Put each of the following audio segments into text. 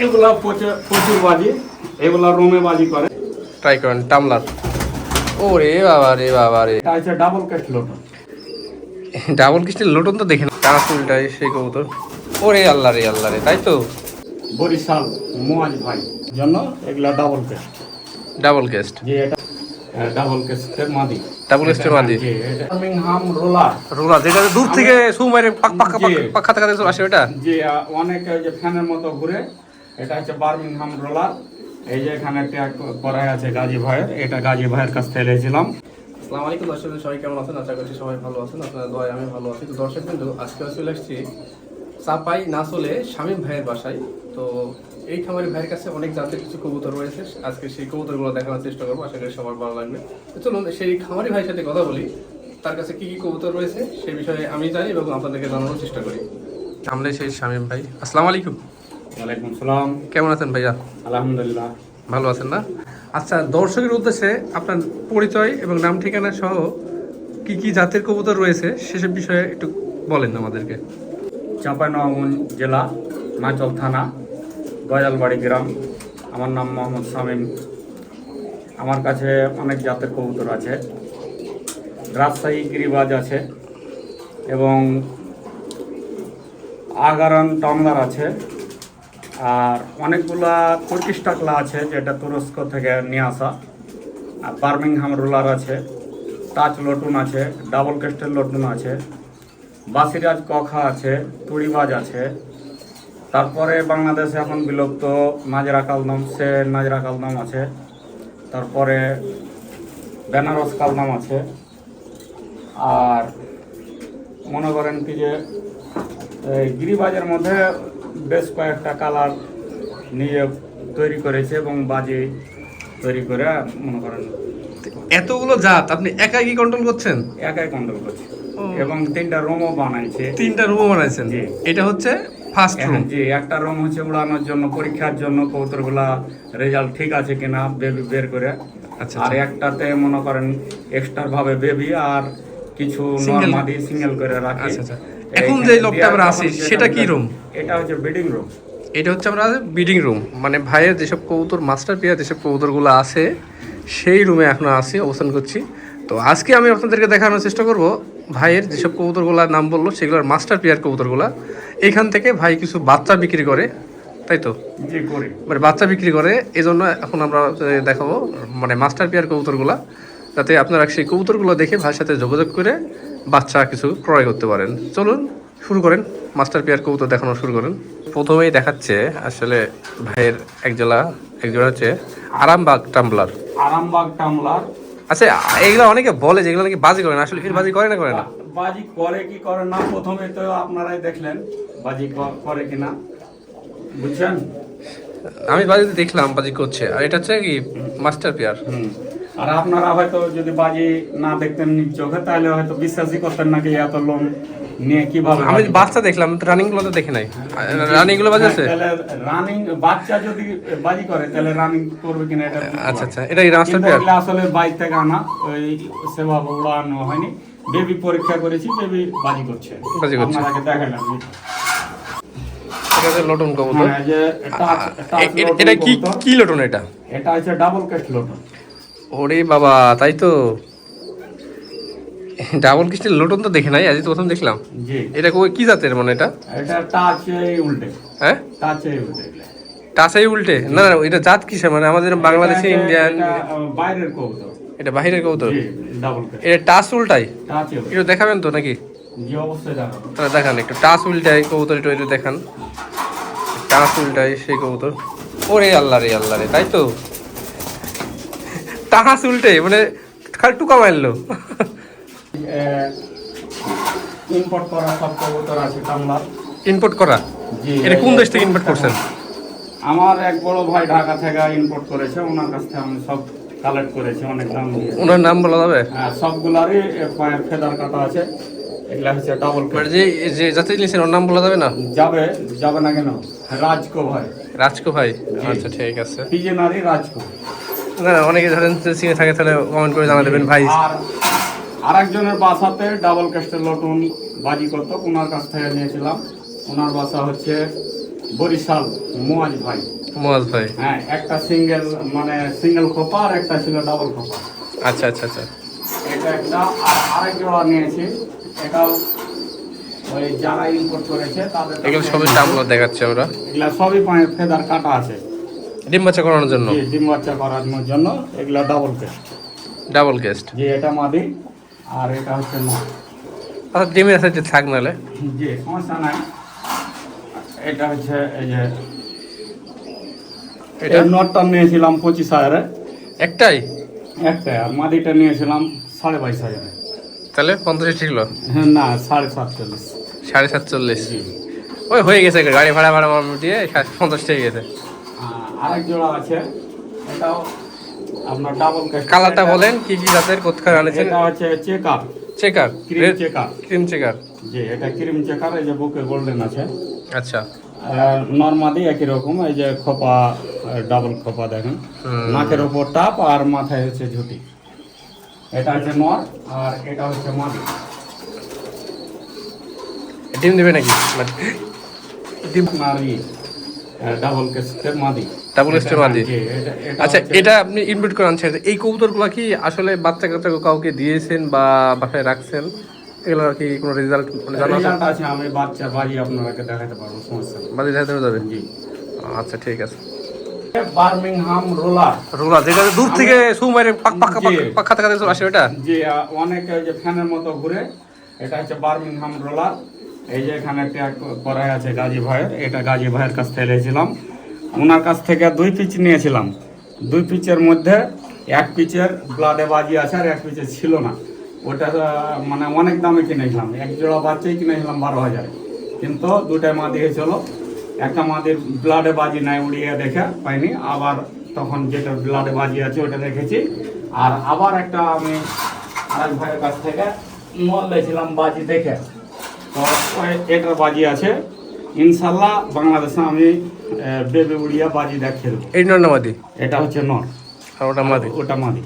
এগুলা প্রচুর বাজি এগুলা রুমে বাজি করে। ট্রাই করেন টামলার। ও রে বাবা রে বাবা রে। হচ্ছে ডাবল কেস্ট লোটন। ডাবল কিস্টের লোটন তো দেখেন টানা সেই কবুতর। ও রে আল্লাহ রে আল্লাহ রে তাই তো? বরিশাল মোয়াজ ভাই জন্য এগুলা ডাবল কেস্ট ডাবল কেস্ট যে এটা ডাবল কেস্টের মাদি। Cast মাদি। জি, এটা বার্মিংহাম রোলার রোলার যেটা দূর থেকে সু মারে পাক পাক পাক পাক খাতে খাতে আসে ওটা? আহ, অনেক যে ফ্যানের মতো ঘুরে এটা হচ্ছে বার্মিংহাম রোলার। এই যে এখানে ট্যাগ করা আছে গাজী ভাইয়ের, এটা গাজী ভাইয়ের কাছ থেকে নিয়েছিলাম আসসালামু আলাইকুম দর্শক সবাই কেমন আছেন? আশা করছি সবাই ভালো আছেন আপনার দয় আমি ভালো আছি। তো দর্শক কিন্তু আজকে চলে আসছি চাপাই না চলে শামীম ভাইয়ের বাসায়। তো এই খামারি ভাইয়ের কাছে অনেক জাতের কিছু কবুতর রয়েছে। আজকে সেই কবুতরগুলো দেখানোর চেষ্টা করব, আশা করি সবার ভালো লাগবে। তো চলুন, সেই খামারি ভাইয়ের সাথে কথা বলি। তার কাছে কি কি কবুতর রয়েছে, সেই বিষয়ে আমি জানি এবং আপনাদেরকে জানানোর চেষ্টা করি। সামনে সেই শামীম ভাই। আসসালামু আলাইকুম। ওয়ালাইকুম সালাম। কেমন আছেন ভাইয়া? আলহামদুলিল্লাহ। ভালো আছেন না? আচ্ছা দর্শকের উদ্দেশ্যে আপনার পরিচয় এবং নাম ঠিকানা সহ কি কি জাতের কবুতর রয়েছে সেসব বিষয়ে একটু বলেন আমাদেরকে। চাঁপাইনবাবগঞ্জ জেলা মাচল থানা গয়ালবাড়ি গ্রাম। আমার নাম মোহাম্মদ শামীম। আমার কাছে অনেক জাতের কবুতর আছে। রাজশাহী গিরিবাজ আছে এবং আগারান টমলার আছে। আর অনেকগুলা তুর্কিশ টাকলা আছে যেটা তুরস্ক থেকে নিয়ে আসা। আর বার্মিংহাম রোলার আছে টাচ লটুন আছে, ডাবল কেস্টের লটুন আছে, বাসিরাজ কখা আছে, তুড়িবাজ আছে। তারপরে বাংলাদেশে এখন বিলুপ্ত নাজরা কালদম সে নাজরা কালদম আছে। তারপরে বেনারস কালদম আছে। আর মনে করেন কি যে গিরিবাজের মধ্যে বেশ কয়েকটা কালার নিয়ে তৈরি করেছে এবং বাজে তৈরি করে মনে করেন। এতগুলো জাত আপনি একাই কি কন্ট্রোল করছেন? একাই কন্ট্রোল করছে। এবং তিনটা রুমও বানাইছে। তিনটা রুমও বানাইছেন। এটা হচ্ছে ফার্স্ট রুম জি একটা রুম হচ্ছে উড়ানোর জন্য পরীক্ষার জন্য কবুতরগুলা রেজাল্ট ঠিক আছে কিনা বেবি বের করে। আচ্ছা, আর আচ্ছা। একটাতে মনে করেন এক্সট্রা ভাবে বেবি আর কিছু? নর্মালি সিঙ্গেল করে রাখি। আচ্ছা, আচ্ছা। এখন যে লোকটা আমরা আছি, সেটা কি রুম এটা হচ্ছে ব্রিডিং রুম এটা হচ্ছে আমরা বিডিং রুম মানে ভাইয়ের যেসব কবুতর মাস্টার পেয়ার যেসব কবুতরগুলো আছে সেই রুমে এখন আছি অবস্থান করছি। তো আজকে আমি আপনাদেরকে দেখানোর চেষ্টা করব ভাইয়ের যেসব কবুতরগুলোর নাম বলল সেগুলোর মাস্টার পেয়ার কবুতরগুলা। এখান থেকে ভাই কিছু বাচ্চা বিক্রি করে তাই তো? মানে বাচ্চা বিক্রি করে এই জন্য এখন আমরা দেখাবো মানে মাস্টার পেয়ার কবুতরগুলা। যাতে আপনারা সেই কবুতরগুলো দেখে ভাইয়ের সাথে যোগাযোগ করে বাচ্চা কিছু ক্রয় করতে পারেন। চলুন শুরু করেন। মাস্টার পেয়ার কবুতর দেখানো শুরু করেন। প্রথমেই দেখাচ্ছে আসলে ভাইয়ের একজোড়া একজোড়া হচ্ছে আরামবাগ টাম্বলার। আরামবাগ টাম্বলার। আচ্ছা এইগুলো অনেকে বলে যেগুলো নাকি বাজি করে না। আসলে এর বাজি করে না করে না? বাজি করে কি করে না? প্রথমে তো আপনারাই দেখলেন বাজি ক- করে কিনা। বুঝছেন? আমি বাজিতে দেখলাম বাজি করছে। আর এটা হচ্ছে কি মাস্টার পেয়ার? হুম। আর আপনারা হয়তো যদি বাজি না দেখতেন নিজ চোখে তাহলে হয়তো বিশ্বাসই করতেন না কি এত লোম নিয়ে কীভাবে আমি বাচ্চা দেখলাম রানিংগুলো তো দেখি নাই। রানিংগুলো বাজি আছে? তাহলে রানিং বাচ্চা যদি বাজি করে তাহলে রানিং করবে কিনা এটা আচ্ছা আচ্ছা এটা পেয়ার। আসলে বাইর থেকে আনা ওই সেভাবে উড়ানো হয়নি। বেবি পরীক্ষা করেছি বেবি বাজি করছে। বাজি করছে। আপনাকে দেখালাম। এটা লটন কবুতর। হ্যাঁ, এটা কি। কি লটন এটা? এটা হচ্ছে ডাবল কেস্ট লটন। ওরে বাবা তাই তো? ডাবল কিস্টের লটন তো দেখে নাই আজকে তো প্রথম দেখলাম। এটা কি জাতের মানে এটা? এটা টাচ হ্যাঁ? টাচ এই উল্টে না না এটা জাত কিসের? মানে আমাদের বাংলাদেশে ইন্ডিয়ান এটা, বাইরের কবুতর। এটা বাহিরের কবুতর? এটা টাচ উল্টাই টাচ উল্টে। একটু দেখাবেন তো নাকি? তাহলে দেখান একটু টাচ উল্টাই কবুতর একটু একটু দেখান। টাস উল্টাই সেই কবুতর। ওরে আল্লাহ রে আল্লাহ রে তাই তো? টাস উল্টে মানে খালি টুকা মারলো। ইম্পোর্ট করা সব কবুতর আছে কামলার। ইনপুট করা? জি। এটা কোন দেশ থেকে ইনপুট করছেন? আমার এক বড় ভাই ঢাকা থেকে ইম্পোর্ট করেছে ওনার কাছ থেকে আমি সব কালেক্ট করেছি অনেক দাম দিয়ে ওনার নাম বলা যাবে? হ্যাঁ, সবগুলারই পায়ের ফেদার কাটা আছে এগুলা হচ্ছে ডাবল মানে যে যে যাতে নিয়েছেন ওর নাম বলা যাবে না? যাবে যাবে না কেন? রাজকো ভাই রাজকো ভাই আচ্ছা ঠিক আছে। পিজেনারি রাজকো না অনেকে ধরেন চিনে থাকে তাহলে কমেন্ট করে জানা দেবেন ভাই। আর আরেকজনের বাসাতে ডাবল ক্যাস্টের লটুন বাজি করতো ওনার কাছ থেকে নিয়েছিলাম। ওনার বাসা হচ্ছে বরিশাল মোয়াজ ভাই। মোয়াজ ভাই। হ্যাঁ একটা সিঙ্গেল মানে সিঙ্গেল খোপা আর একটা ছিল ডাবল খোপা। আচ্ছা আচ্ছা আচ্ছা। এটা একটা আর আরেক জোড়া নিয়েছি। এটাও ওই যারা ইম্পোর্ট করেছে তাদের এগুলো সবই দামগুলো দেখাচ্ছি আমরা। এগুলা সবই পায়ে ফেদার কাটা আছে। ডিম বাচ্চা করানোর জন্য? জি, ডিম বাচ্চা করানোর জন্য এগুলা ডাবল কেস্ট ডাবল গেস্ট যে এটা মাদি আর এটা হচ্ছে মা। আচ্ছা ডিমের সাথে থাক নাহলে। জি সমস্যা নাই। এটা হচ্ছে এই যে এটা? নটটা নিয়েছিলাম পঁচিশ হাজারে একটাই? একটা আর মাদিটা নিয়েছিলাম সাড়ে বাইশ হাজারে তাহলে পঞ্চাশ ছিল? হ্যাঁ, না সাড়ে সাতচল্লিশ। সাড়ে সাতচল্লিশ। জি। ওই হয়ে গেছে গাড়ি ভাড়া ভাড়া সা- পঞ্চাশ হয়ে গেছে। আরেক জোড়া আছে। এটাও আপনার ডাবল কালারটা বলেন কি কি জাতের কোথায় আনেছেন? এটা হচ্ছে checker checker cream checker cream checker জি এটা ক্রিম চেকার এই যে বুকে গোল্ডেন আছে। আচ্ছা। নর্মালি একই রকম এই যে খোপা ডাবল খোপা দেখেন। নাকের ওপর টাপ আর মাথায় হচ্ছে ঝুটি। এটা হচ্ছে নর আর এটা হচ্ছে মাদি। ডিম দিবে নাকি? ডিম আর ডাবল কেসের মাদি। Case এর মাদি। জি, আচ্ছা এটা আপনি ইনভিট করে আনছেন। এই কবুতরগুলো কি আসলে বাচ্চা কাচ্চা কাউকে দিয়েছেন বা বাসায় রাখছেন? এগুলো কি কোনো রেজাল্ট মানে জানা আছে? আছে আমি বাচ্চা বাড়ি আপনাকে দেখাতে পারব সমস্যা। বাজে দেখাতে যাবে জি। আচ্ছা ঠিক আছে। Birmingham roller. রোলা যেটা দূর থেকে সু মারে পাক পাক জি। পাক খাতে খাতে আসে ওটা? আহ, অনেকে ওই যে ফ্যানের মতো ঘুরে এটা হচ্ছে বার্মিংহাম রোলার। এই যে এখানে ট্যাগ করা আছে গাজী ভাইয়ের এটা গাজী ভাইয়ের কাছ থেকে নিয়েছিলাম ওনার কাছ থেকে দুই পিচ নিয়েছিলাম। দুই পিচের মধ্যে এক পিচের ব্লাডে বাজি আছে আর এক পিচের ছিল না। ওটা মানে অনেক দামে কিনেছিলাম এক জোড়া বাচ্চাই কিনেছিলাম বারো হাজারে। কিন্তু দুটাই মাদি হয়েছিল। একটা মাদির ব্লাডে বাজি নাই উড়িয়ে দেখে পাইনি। আবার তখন যেটা ব্লাডে বাজি আছে ওটা দেখেছি। আর আবার একটা আমি আরেক ভাইয়ের কাছ থেকে মল দিয়েছিলাম বাজি দেখে। তো এটার বাজি আছে। ইনশাল্লাহ বাংলাদেশে আমি বেবি উড়িয়া বাজি দেখে দেবো এই নর নামাদি এটা হচ্ছে নর। আর ওটা মাদি। ওটা মাদি।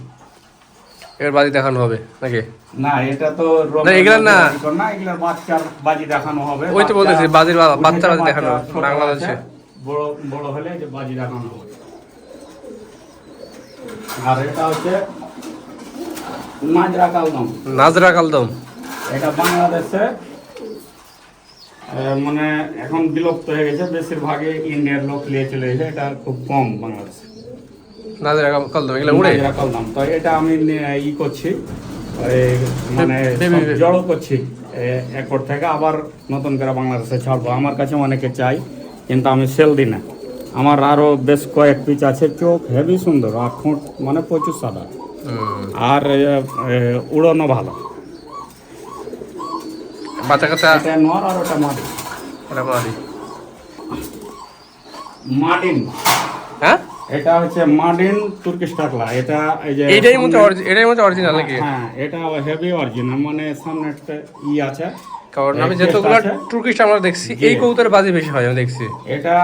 এর বাদি দেখানো হবে নাকি? না এটা তো না, এগুলা না। না এগুলার বাচ্চার বাজি দেখানো হবে। ওই তো বলতেছি, বাজির বাচ্চার বাজি দেখানো হবে, বাংলাদেশে। বড় বড় হলে যে বাজি দেখানো হবে। আর এটা হচ্ছে মাজরা কালদম। নাজরা কালদম। এটা বাংলাদেশে মানে এখন বিলুপ্ত হয়ে গেছে। বেশিরভাগই ইন্ডিয়ার লোক নিয়ে চলে গেছে এটা খুব কম বাংলাদেশে। নাজরা কাল- এগুলো উড়ে? মাজরা কালদম। তো এটা আমি ই করছি মানে. জড়ো করছি একর থেকে আবার নতুন করে বাংলাদেশে ছাড়বো। আমার কাছে অনেকে চাই কিন্তু আমি সেল দিই না। আমার আরও বেশ কয়েক পিচ আছে চোখ হেভি সুন্দর আর ঠোঁট মানে প্রচুর সাদা। আর উড়ানো ভালো। বাচ্চা কাচ্চা? এটা নর আর ওটা মাদি এটা মাদি মার্ডিন হ্যাঁ? এটা হচ্ছে মার্ডিন তুর্কিশ টাকলা। এটা এই যে এটাই মতো এটাই মতো অরিজিনাল নাকি? হ্যাঁ এটা হেভি অরিজিনাল মানে সামনে একটা ই আছে। কারণ আমি যতগুলো টুর্কিশ আমরা দেখছি এই কবুতরের বাজি বেশি হয় আমি দেখছি। এটা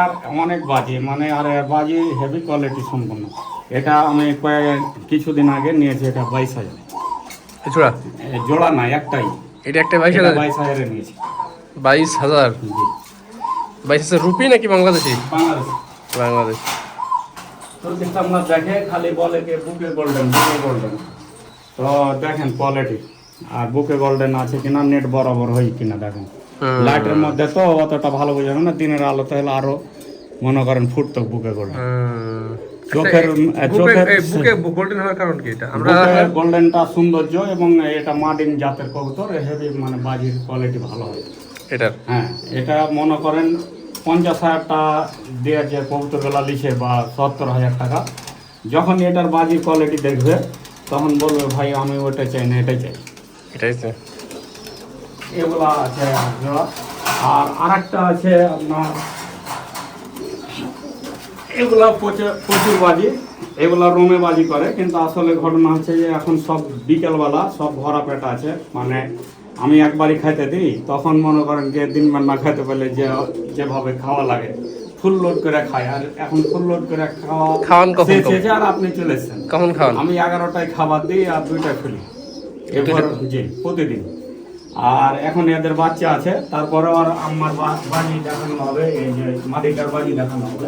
অনেক বাজি মানে আর বাজি হেভি কোয়ালিটি সম্পন্ন। এটা আমি কয়েক কিছুদিন আগে নিয়েছি এটা বাইশ হাজার। এছাড়া জোড়া না একটাই। এটা একটা বাইশ হাজার? বাইশ হাজারে নিয়েছি। বাইশ হাজার? বাইশ হাজার রুপি নাকি বাংলাদেশি? বাংলাদেশ। দেখে খালি বলে যে বুকে গোল্ডেন বুকে গোল্ডেন তো দেখেন কোয়ালিটি আর বুকে গোল্ডেন আছে কিনা নেট বরাবর হয় কিনা দেখেন। লাইটের মধ্যে তো অতটা ভালো বোঝা না দিনের আলোতে হলে আরও মনে করেন ফুটতো বুকে গোল্ডেন। চোখের আহ, বুকে- চোখের বুকে গোল্ডেন হওয়ার কারণ কি এটা? আমরা গোল্ডেনটা সৌন্দর্য এবং এটা মার্ডিন জাতের কবুতর হেভি মানে বাজির কোয়ালিটি ভালো হয়। হ্যাঁ এটা মনে করেন পঞ্চাশ হাজার টাকা দিয়ে যে কবুতরগুলা লিখে বা সত্তর হাজার টাকা। যখন এটার বাজির কোয়ালিটি দেখবে তখন বলবে ভাই আমি ওটা চাই না এটাই চাই। এটাই তো এগুলা আছে। আর আরেকটা আছে আপনার এগুলা প্রচুর বাজি এগুলা রোমে বাজি করে কিন্তু আসলে ঘটনা হচ্ছে যে এখন সব বিকেলবেলা সব ভরা পেট আছে। মানে আমি একবারই খাইতে দিই তখন মনে করেন যে দিনবার না খাইতে পারলে যে যেভাবে খাওয়া লাগে ফুল লোড করে খাই। আর এখন ফুল লোড করে খাওয়া খাওয়ান কখন আর আপনি চলে এসছেন। কখন খাওয়ান? আমি এগারোটায় খাবার দিই আর দুইটায় খুলি। এরপর জি প্রতিদিন। আর এখন এদের বাচ্চা আছে তারপরে আর আমার বা- বাজি দেখানো হবে এই যে মাটিটার বাজি দেখানো হবে।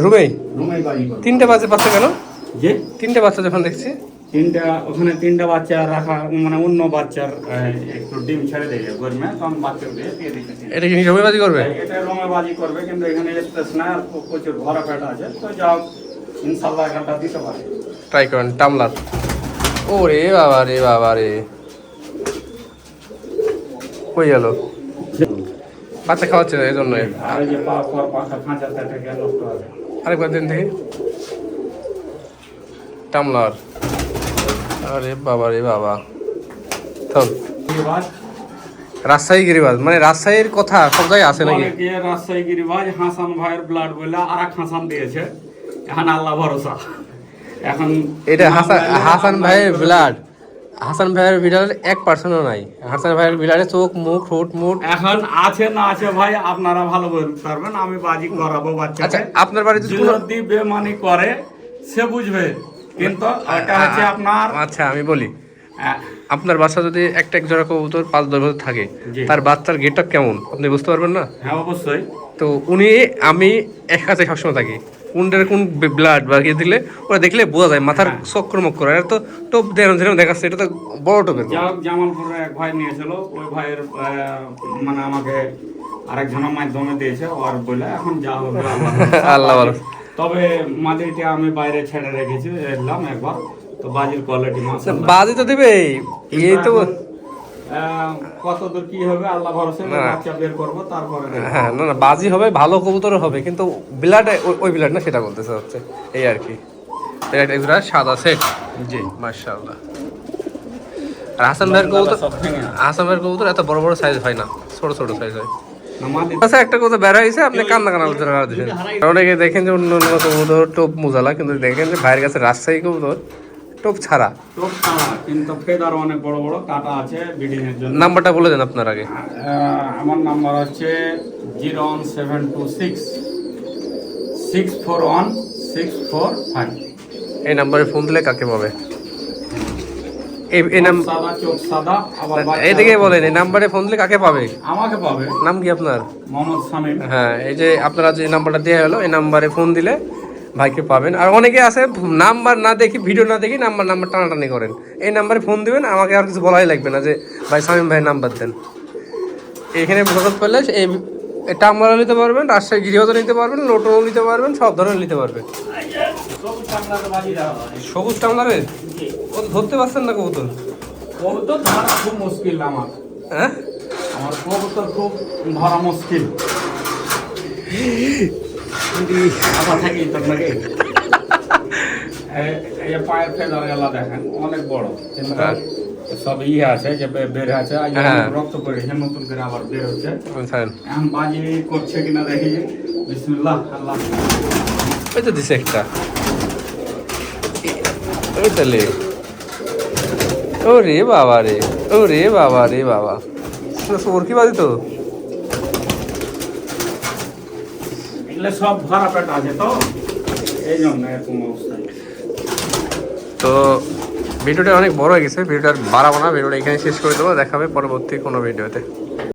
রুমেই? রুমেই বাজি করবে। তিনটে বাজে বাচ্চা কেন? যে তিনটে বাচ্চা যখন দেখছি। তিনটা ওখানে তিনটা বাচ্চা রাখা মানে অন্য বাচ্চার একটু ডিম ছেড়ে দিয়ে গরমে তখন বাচ্চা দিয়ে দিয়ে দিচ্ছে এটা কি রুমে করবে? এটা রঙে বাজি করবে কিন্তু এখানে স্পেস না আর প্রচুর ভরা পেট আছে তো যাও ইনশাল্লাহ এখানটা দিতে পারে ট্রাই করেন টামলার। ও রে বাবা রে বাবা রে কই গেল। বাচ্চা খাওয়াচ্ছে এই জন্য আর এই যে পা পর পাখা খাঁচা থেকে গেল নষ্ট হবে আরেকবার দিন দেখি। টামলার। আরে বাবা রে বাবা। থাম রাজশাহী গিরিবাজ মানে রাজশাহীর কথা সব জায়গায় আছে নাকি? রাজশাহী গিরিবাজ হাসান ভাইয়ের ব্লাড বলে আর এক হাসান দিয়েছে। এখন আল্লাহ ভরসা। এখন এটা হাসান হাসান ভাই ভাইয়ের ব্লাড হাসান ভাইয়ের ব্লাডের এক পার্সেন্টও নাই। হাসান ভাইয়ের ব্লাডে চোখ মুখ ঠোঁট মুখ এখন আছে না আছে ভাই আপনারা ভালো বলতে পারবেন। আমি বাজি করাবো বাচ্চা আচ্ছা আপনার বাড়িতে যদি বেমানি করে সে বুঝবে। কিন্তু এটা হচ্ছে আপনার আচ্ছা আমি বলি। আপনার বাচ্চা যদি একটা এক জোড়া কবুতর পাঁচ দশ বছর থাকে তার বাচ্চার গেট কেমন? আপনি বুঝতে পারবেন না? হ্যাঁ অবশ্যই। তো উনি আমি এক কাছে সবসময় থাকি। কোনটার কোন ব্লাড বা ইয়ে দিলে ওরা দেখলে বোঝা যায় মাথার হ্যাঁ। চক্র মক্কর এটা তো টোপ যেরকম যেরকম দেখাচ্ছে এটা তো বড় টোপের যাই হোক জামালপুরে এক ভাই নিয়েছিল ওই ভাইয়ের মানে আমাকে আরেকজনের মাধ্যমে দিয়েছে আর বলে এখন যা হবে আল্লাহ ভালো। তবে মাদিটা আমি বাইরে ছেড়ে রেখেছি এলাম একবার তো বাজির কোয়ালিটি বাজি তো দিবে এই তো কত কি হবে আল্লাহ ভরসা বাচ্চা বের করব তারপরে হ্যাঁ না না বাজি হবে ভালো কবুতর হবে কিন্তু ব্লাড ওই ব্লাড না সেটা বলতেছে হচ্ছে এই আর কি। এটা একটা সাদা সেট জি। মাশাআল্লাহ। আর হাসান ভাইয়ের কবুতর। হাসান ভাইয়ের এত বড় বড় সাইজ হয় না ছোট ছোট সাইজ হয়। আচ্ছা একটা কথা হয়েছে আপনি কান্না কান্না অনেকে দেখেন যে অন্য অন্য কবুতর টোপ মুজালা কিন্তু দেখেন যে ভাইয়ের কাছে রাজশাহী কবুতর টোপ ছাড়া? টোপ ছাড়া, কিন্তু ফেদার অনেক বড় বড় কাটা আছে ব্রিডিং এর জন্য। নাম্বারটা বলে দেন আপনার আগে। আমার নাম্বার হচ্ছে zero one seven two six six four one six four five. এই নাম্বারে ফোন দিলে কাকে পাবে? এইদিকে বলেন এই নাম্বারে ফোন দিলে কাকে পাবে? আমাকে পাবে। নাম কি আপনার? মোহাম্মদ শামীম। হ্যাঁ এই যে আপনারা যে নাম্বারটা দেওয়া হলো এই নাম্বারে ফোন দিলে ভাইকে পাবেন। আর অনেকে আছে নাম্বার না দেখি ভিডিও না দেখি নাম্বার নাম্বার টানাটানি করেন। এই নাম্বারে ফোন দেবেন আমাকে আর কিছু বলাই লাগবে না যে ভাই সামিম ভাই নাম্বার দেন। এখানে যোগাযোগ করলে এই আমরা নিতে পারবেন রাজশাহী গৃহতে নিতে পারবেন লোটনও নিতে পারবেন সব ধরনের নিতে পারবেন। সবুজ টামলারে? ও তো ধরতে পারছেন না কবুতর। কবুতর ধরা খুব মুশকিল আমার। হ্যাঁ? আমার কবুতর খুব ধরা মুশকিল। আবার থাকি তোর নাকি এই- এই যে পায়ের ফেদার গেলা দেখেন অনেক বড়। হ্যাঁ। সব ইয়ে আছে যে বের আছে হ্যাঁ। রক্ত পড়েছে নতুন করে আবার বের হচ্ছে। বুঝছেন এখন বাজি করছে কিনা দেখি। বিসমুল্লাহ আল্লাহ। ওই তো দিছে একটা। ওই তাহলে ও রে বাবা রে ও রে বাবা রে বাবা। ওর কি বাদি তো? তো? তো ভিডিওটা অনেক বড় হয়ে গেছে, ভিডিওটা বাড়াবো না, ভিডিওটা এখানে শেষ করে দেবো, দেখাবে পরবর্তী কোনো ভিডিওতে।